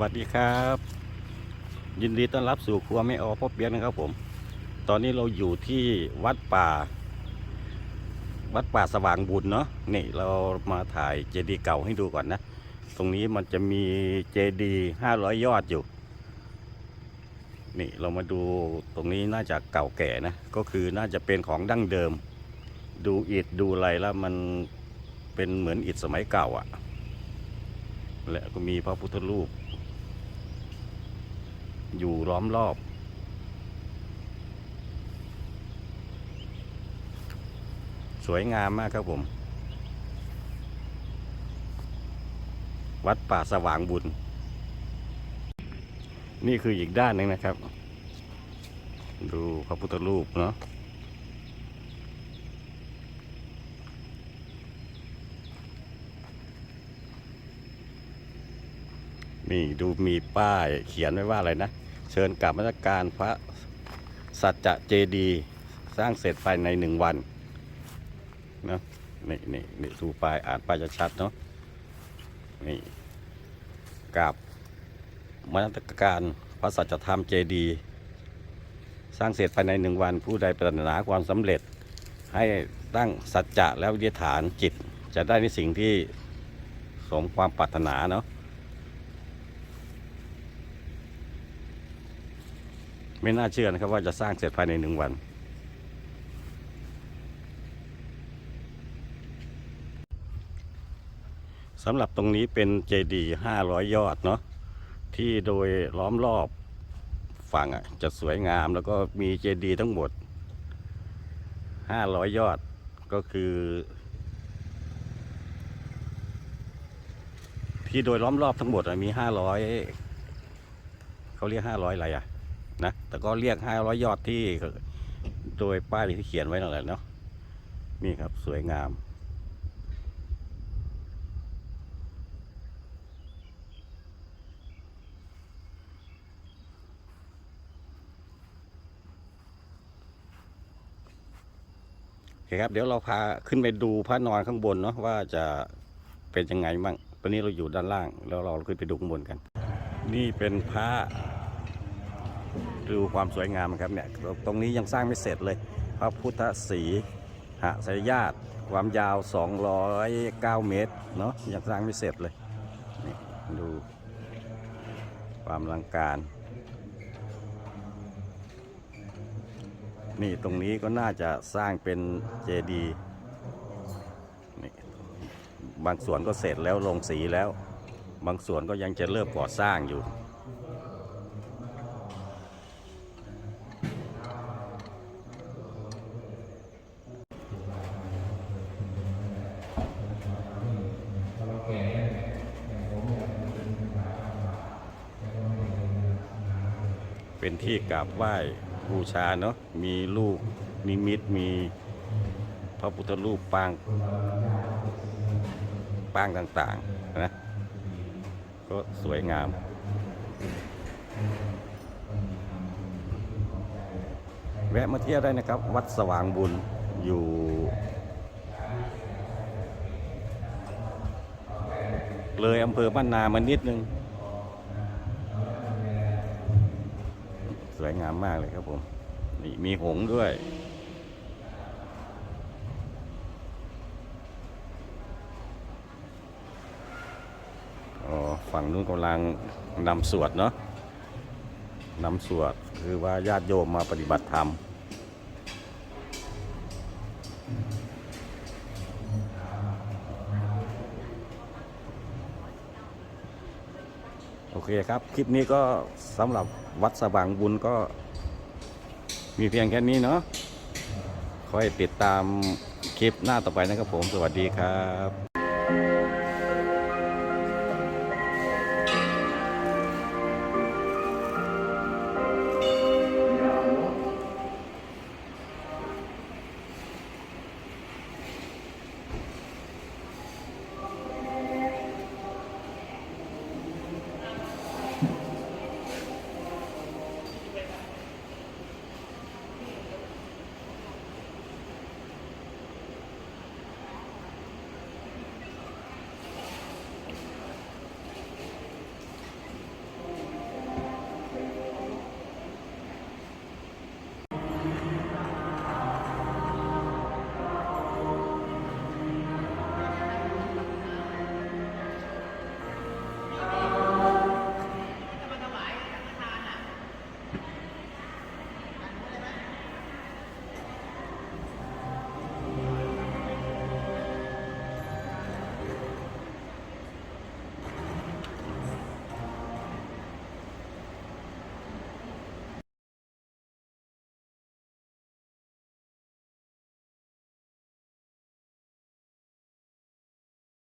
วัสดีครับ ยินดีต้อนรับสู่ครัวไม่ออพ่อเปียกนะครับผม ตอนนี้เราอยู่ที่วัดป่า วัดป่าสว่างบุญเนาะนี่เรามาถ่ายเจดีย์เก่าให้ดูก่อนนะ ตรงนี้มันจะมีเจดีย์ห้าร้อยยอดอยู่ นี่เรามาดูตรงนี้น่าจะเก่าแก่นะ ก็คือน่าจะเป็นของดั้งเดิม ดูอิฐดูอะไรแล้วมันเป็นเหมือนอิฐสมัยเก่าอะ่ะและก็มีพระพุทธรูป อยู่ล้อมรอบ สวยงามมากครับผม วัดป่าสว่างบุญ นี่คืออีกด้านหนึ่งนะครับ ดูพระพุทธรูปเนาะนี่ดูมีป้ายเขียนไว้ว่าอะไรนะ เชิญกลับมาตรการพระสัจจะเจดี สร้างเสร็จภายในหนึ่งวันนะนี่นี่นี่ดูป้ายอ่านป้ายจะชัดเนาะนี่กราบมาตรการพระสัจธรรมเจดี สร้างเสร็จภายในหนึ่งวัน ผู้ใดปรารถนาความสำเร็จ ให้ตั้งสัจจะและวิธิษฐานจิต จะได้ในสิ่งที่สมความปรารถนาเนาะ ไม่น่าเชื่อนะครับว่าจะสร้างเสร็จภายในหนึ่งวัน สำหรับตรงนี้เป็นเจดีย์ห้าร้อยยอดเนาะที่โดยล้อมรอบฝั่งอะจะสวยงามแล้วก็มีเจดีย์ทั้งหมดห้าร้อยยอดก็คือ ที่โดยล้อมรอบทั้งหมดมีห้าร้อยเขาเรียกห้าร้อยอะไรอะ นะแต่ก็เรียกห้าร้อยยอดที่โดยป้ายที่เขียนไว้นั่นแหละเนาะนี่ครับสวยงาม โอเคครับ เดี๋ยวเราพาขึ้นไปดูพระนอนข้างบนเนาะว่าจะเป็นยังไงบ้าง ตอนนี้เราอยู่ด้านล่าง แล้วเราขึ้นไปดูข้างบนกัน นี่เป็นพระ ดูความสวยงามครับเนี่ยตรงนี้ยังสร้างไม่เสร็จเลย พระพุทธศรีหสยญาติความยาว 209 เมตรเนาะยังสร้างไม่เสร็จเลยนี่ดูความอลังการ นี่ตรงนี้ก็น่าจะสร้างเป็นเจดีย์นี่บางส่วนก็เสร็จแล้วลงสีแล้ว บางส่วนก็ยังจะเริ่มก่อสร้างอยู่ เป็นที่กราบไหว้บูชาเนาะมีรูปนิมิตมีพระพุทธรูปปางปางต่างๆนะก็สวยงามแวะมาเที่ยวได้นะครับ วัดสว่างบุญอยู่เลยอำเภอบ้านนามานิดนึง วยงามมากเลยครับผม นี่มีหงด้วย อ๋อ ฝั่งนู้นกำลังนำสวดเนาะนำสวด คือว่าญาติโยมมาปฏิบัติธรรม เคครับ คลิปนี้ก็สำหรับวัดสว่างบุญก็ มีเพียงแค่นี้เนาะคอยติดตามคลิปหน้าต่อไปนะครับผม สวัสดีครับ